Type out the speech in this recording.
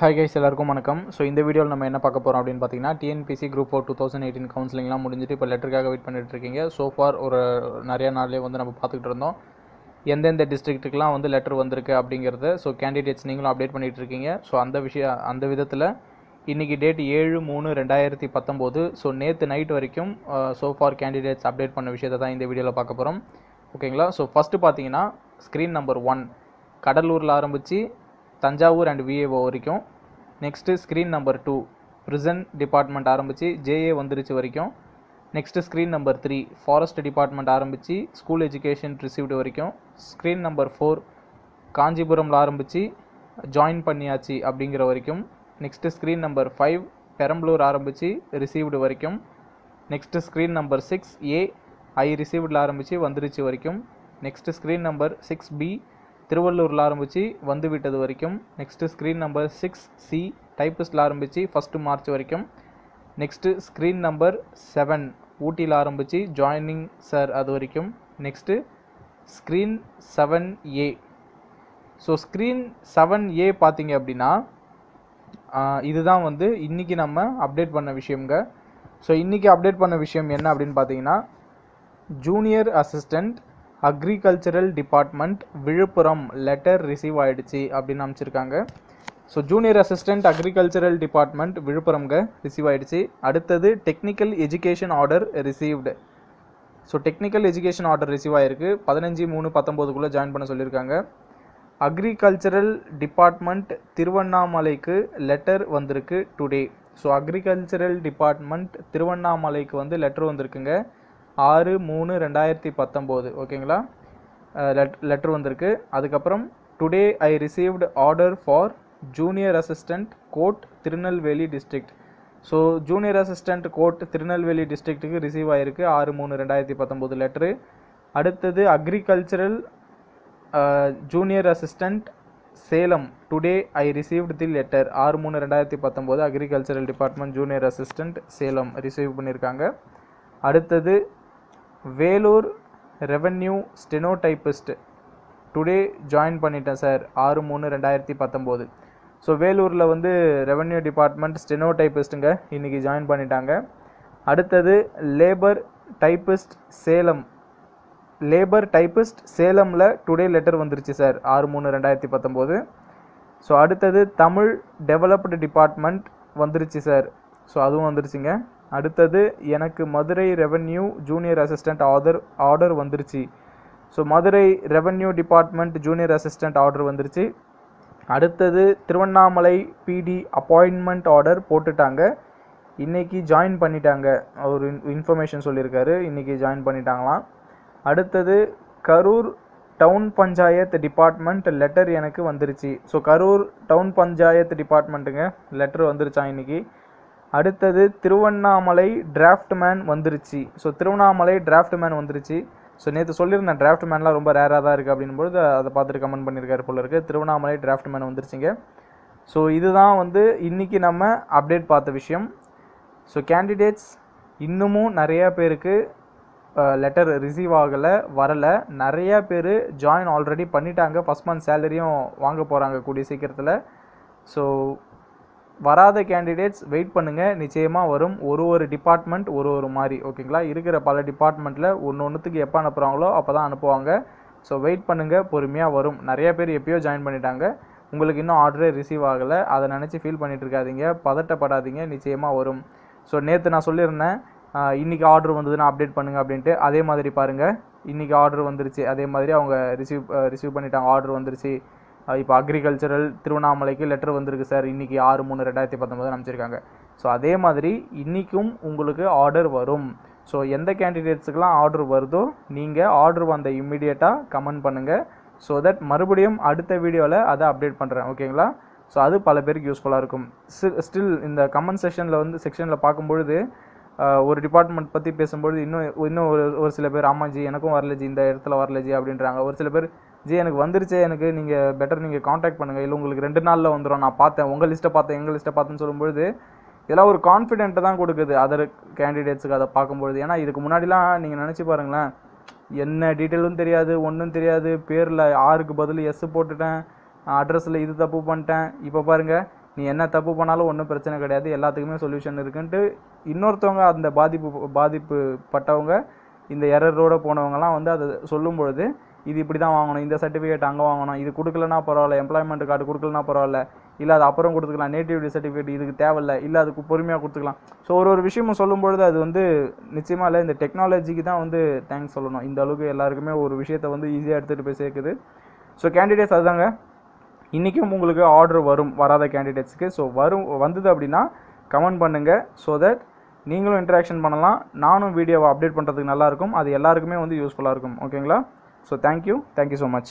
Hi guys எல்லாருக்கும் வணக்கம். So இந்த வீடியோவில் நம்ம என்ன பார்க்க போகிறோம் அப்படின்னு பார்த்தீங்கன்னா TNPSC group four two thousand eighteen கவுன்சிலிங்லாம் முடிஞ்சிட்டு இப்போ லெட்டருக்காக வெயிட் பண்ணிட்டு இருக்கீங்க. ஸோ ஃபார் ஒரு நிறைய நாள்லேயே வந்து நம்ம பார்த்துக்கிட்டு இருந்தோம். எந்தெந்த டிஸ்ட்ரிக்ட்டுக்கெலாம் வந்து லெட்டர் வந்திருக்கு அப்படிங்கிறத ஸோ கேண்டிடேட்ஸ் நீங்களும் அப்டேட் பண்ணிகிட்டு இருக்கீங்க. ஸோ அந்த விஷயம் அந்த விதத்தில் இன்றைக்கி டேட் ஏழு மூணு ரெண்டாயிரத்தி பத்தொம்போது. ஸோ நேற்று நைட் வரைக்கும் ஸோ ஃபார் கேண்டிடேட்ஸ் அப்டேட் பண்ண விஷயத்தை தான் இந்த வீடியோவில் பார்க்க போகிறோம் ஓகேங்களா ஸோ ஃபஸ்ட்டு பார்த்தீங்கன்னா ஸ்க்ரீன் நம்பர் ஒன் கடலூரில் ஆரம்பித்து தஞ்சாவூர் அண்ட் விஏஓ வரைக்கும். Next screen number two prison department ஆரம்பித்து ஜேஏ வந்துருச்சு வரைக்கும். Next screen number three forest department ஆரம்பித்து ஸ்கூல் எஜுகேஷன் ரிசீவ்டு வரைக்கும். ஸ்க்ரீன் நம்பர் ஃபோர் காஞ்சிபுரமில் ஆரம்பித்து ஜாயின் பண்ணியாச்சு அப்படிங்கிற வரைக்கும். Next screen number five Perambalur received received வரைக்கும். Next screen number six A I ரிசீவ்டில் ஆரம்பித்து வந்துருச்சு வரைக்கும். Next screen number six B திருவள்ளூரில் ஆரம்பித்து வந்து விட்டது வரைக்கும் next screen number six C டைப்பிஸ்டில் ஆரம்பித்து ஃபஸ்ட்டு மார்ச் வரைக்கும் நெக்ஸ்ட்டு ஸ்க்ரீன் நம்பர் செவன் ஊட்டியில் ஆரம்பித்து ஜாயினிங் சார் அது வரைக்கும் next screen seven A so screen seven A பார்த்தீங்க அப்படின்னா இதுதான் வந்து இன்றைக்கி நம்ம அப்டேட் பண்ண விஷயங்க ஸோ இன்றைக்கி அப்டேட் பண்ண விஷயம் என்ன அப்படின்னு பார்த்தீங்கன்னா junior assistant agricultural department Villupuram letter receive ஆயிடுச்சு அப்படின்னு அமைச்சிருக்காங்க so junior assistant agricultural department விழுப்புரம்ங்க receive ஆகிடுச்சு அடுத்தது technical education order received so technical education order receive ஆகிருக்கு பதினஞ்சு மூணு பத்தொம்போதுக்குள்ளே ஜாயின் பண்ண சொல்லியிருக்காங்க. அக்ரிகல்ச்சரல் டிபார்ட்மெண்ட் திருவண்ணாமலைக்கு லெட்டர் வந்திருக்கு டுடே ஸோ அக்ரிகல்ச்சரல் டிபார்ட்மெண்ட் திருவண்ணாமலைக்கு வந்து லெட்டர் வந்திருக்குங்க. ஆறு மூணு ரெண்டாயிரத்தி பத்தொம்போது. ஓகேங்களா? லெட் லெட்ரு வந்திருக்கு. அதுக்கப்புறம் today I received order for junior assistant court Tirunelveli district so junior assistant court Tirunelveli டிஸ்ட்ரிக்ட்டுக்கு receive ஆகிருக்கு ஆறு மூணு ரெண்டாயிரத்தி பத்தொம்போது லெட்ரு அடுத்தது agricultural junior assistant Salem. Today I received the letter ஆறு மூணு ரெண்டாயிரத்தி பத்தொம்போது agricultural department junior assistant Salem. Receive பண்ணியிருக்காங்க. அடுத்தது Vellore revenue stenotypist today join பண்ணிட்டேன் சார் ஆறு மூணு ரெண்டாயிரத்தி பத்தொம்போது. ஸோ வேலூரில் வந்து ரெவென்யூ டிபார்ட்மெண்ட் ஸ்டெனோடைப்பிஸ்ட்டுங்க இன்றைக்கி ஜாயின் பண்ணிட்டாங்க. அடுத்தது labour typist Salem. Labour typist சேலமில் today letter வந்துருச்சு சார் ஆறு மூணு ரெண்டாயிரத்தி பத்தொம்போது. ஸோ அடுத்தது தமிழ் டெவலப்டு டிபார்ட்மெண்ட் வந்துருச்சு சார். ஸோ அதுவும் வந்துருச்சுங்க. அடுத்தது எனக்கு Madurai revenue junior assistant order order வந்துருச்சு. So Madurai revenue department junior assistant order வந்துருச்சு. அடுத்தது திருவண்ணாமலை பிடி அப்பாயின்மெண்ட் ஆர்டர் போட்டுட்டாங்க. இன்றைக்கி ஜாயின் பண்ணிட்டாங்க. ஒரு இன்ஃபர்மேஷன் சொல்லியிருக்காரு. இன்றைக்கி ஜாயின் பண்ணிட்டாங்களாம். அடுத்தது Karur town panchayat department letter எனக்கு வந்துருச்சு. ஸோ கரூர் டவுன் பஞ்சாயத்து டிபார்ட்மெண்ட்டுங்க லெட்டர் வந்துருச்சான் இன்றைக்கி அடுத்தது திருவண்ணாமலை டிராஃப்ட்மேன் வந்துருச்சு. ஸோ திருவண்ணாமலை டிராஃப்ட்மேன் வந்துருச்சு. ஸோ நேற்று சொல்லியிருந்தேன் டிராஃப்ட்மேன்லாம் ரொம்ப ரேராக தான் இருக்குது அப்படின்பொழுது அதை பார்த்துட்டு கமெண்ட் பண்ணியிருக்காரு போல இருக்குது திருவண்ணாமலை டிராஃப்ட்மேன் வந்துருச்சுங்க. ஸோ இதுதான் வந்து இன்றைக்கி நம்ம அப்டேட் பார்த்த விஷயம். ஸோ கேண்டிடேட்ஸ் இன்னமும் நிறையா பேருக்கு லெட்டர் ரிசீவ் ஆகலை வரலை. நிறையா பேர் ஜாயின் ஆல்ரெடி பண்ணிட்டாங்க. ஃபஸ்ட் மந்த் சேலரியும் வாங்க போகிறாங்க கூடிய சீக்கிரத்தில். ஸோ வராத கேண்டிடேட்ஸ் வெயிட் பண்ணுங்கள் நிச்சயமாக வரும். ஒரு ஒரு டிபார்ட்மெண்ட் ஒரு ஒரு மாதிரி. ஓகேங்களா இருக்கிற பல டிபார்ட்மெண்ட்டில் ஒன்று ஒன்றுத்துக்கு எப்போ அனுப்புகிறாங்களோ அப்போ தான் அனுப்புவாங்க. ஸோ வெயிட் பண்ணுங்கள் பொறுமையாக வரும். நிறைய பேர் எப்பயோ ஜாயின் பண்ணிட்டாங்க. உங்களுக்கு இன்னும் ஆர்டரே ரிசீவ் ஆகலை. அதை நினச்சி ஃபீல் பண்ணிட்டு இருக்காதீங்க. பதட்டப்படாதீங்க. நிச்சயமாக வரும். ஸோ நேற்று நான் சொல்லியிருந்தேன். இன்றைக்கி ஆர்டர் வந்ததுன்னா அப்டேட் பண்ணுங்கள் அப்படின்ட்டு. அதே மாதிரி பாருங்கள் இன்றைக்கி ஆர்டர் வந்துருச்சு. அதே மாதிரி அவங்க ரிசீவ் ரிசீவ் பண்ணிட்டாங்க. ஆர்டர் வந்துருச்சு. இப்போ அக்ரிகல்ச்சரல் திருவண்ணாமலைக்கு லெட்டர் வந்திருக்கு சார் இன்றைக்கி ஆறு மூணு ரெண்டாயிரத்தி பத்தொம்போது அனுப்பிச்சிருக்காங்க. ஸோ அதே மாதிரி இன்றைக்கும் உங்களுக்கு ஆர்டர் வரும். ஸோ எந்த கேண்டிடேட்ஸுக்கெலாம் ஆர்டர் வருதோ நீங்கள் ஆர்டர் வந்த இம்மிடியேட்டாக கமெண்ட் பண்ணுங்கள் ஸோ தட் மறுபடியும் அடுத்த வீடியோவில் அதை அப்டேட் பண்ணுறேன் ஓகேங்களா ஸோ அது பல பேருக்கு யூஸ்ஃபுல்லாக இருக்கும். ஸ்டில் இந்த கமெண்ட் செஷனில் வந்து செக்ஷனில் பார்க்கும்பொழுது ஒரு டிபார்ட்மெண்ட் பற்றி பேசும்பொழுது இன்னும் இன்னும் ஒரு ஒரு சில பேர் ஆமாஜி எனக்கும் வரல ஜி இந்த இடத்துல வரல ஜி அப்படின்றாங்க. ஒரு சில பேர் ஜி எனக்கு வந்துருச்சே. எனக்கு நீங்கள் பெட்டர் நீங்கள் காண்டாக்ட் பண்ணுங்கள் இல்லை உங்களுக்கு ரெண்டு நாளில் வந்துடும் நான் பார்த்தேன். உங்கள் லிஸ்ட்டை பார்த்தேன். எங்கள் லிஸ்ட்டை பார்த்தேன்னு சொல்லும்பொழுது இதெல்லாம் ஒரு கான்ஃபிடென்ட்டை தான் கொடுக்குது. அதர் கேண்டிடேட்ஸுக்கு அதை பார்க்கும்பொழுது. ஏன்னா இதுக்கு முன்னாடிலாம் நீங்கள் நினச்சி பாருங்களேன் என்ன டீட்டெயிலும் தெரியாது ஒன்றும் தெரியாது. பேரில் ஆறுக்கு பதில் எஸ் போட்டுட்டேன். அட்ரஸில் இது தப்பு பண்ணிட்டேன். இப்போ பாருங்கள் நீ என்ன தப்பு பண்ணாலும் ஒன்றும் பிரச்சனை கிடையாது. எல்லாத்துக்குமே சொல்யூஷன் இருக்குன்ட்டு இன்னொருத்தவங்க அந்த பாதிப்பு பாதிப்பு பட்டவங்க இந்த எரரோடு போனவங்கலாம் வந்து அதை சொல்லும் பொழுது இது இப்படி தான் வாங்கணும் இந்த சர்டிஃபிகேட் அங்கே வாங்கணும் இது கொடுக்கலனா பரவாயில்ல எம்ப்ளாய்மெண்ட் கார்டு கொடுக்கலனா பரவாயில்ல இல்லை அது அப்புறம் கொடுத்துக்கலாம் நேட்டிவிட்டி சர்டிஃபிகேட் இதுக்கு தேவையில்ல இல்லை அதுக்கு பொறுமையாக கொடுத்துக்கலாம். ஸோ ஒரு ஒரு விஷயமும் சொல்லும்பொழுது அது வந்து நிச்சயமாக இல்லை இந்த டெக்னாலஜிக்கு தான் வந்து தேங்க்ஸ் சொல்லணும். இந்த அளவுக்கு எல்லாருக்குமே ஒரு விஷயத்தை வந்து ஈஸியாக எடுத்துகிட்டு போய் சேர்க்குது. ஸோ கேண்டிடேட்ஸ் அதுதாங்க. இன்றைக்கும் உங்களுக்கு ஆர்டர் வரும் வராத கேண்டிடேட்ஸ்க்கு ஸோ வரும் வந்தது அப்படின்னா கமெண்ட் பண்ணுங்கள் ஸோ தட் நீங்களும் இன்ட்ராக்ஷன் பண்ணலாம். நானும் வீடியோவை அப்டேட் பண்ணுறதுக்கு நல்லாயிருக்கும் அது எல்லாருக்குமே வந்து யூஸ்ஃபுல்லாக இருக்கும். ஓகேங்களா so thank you thank you so much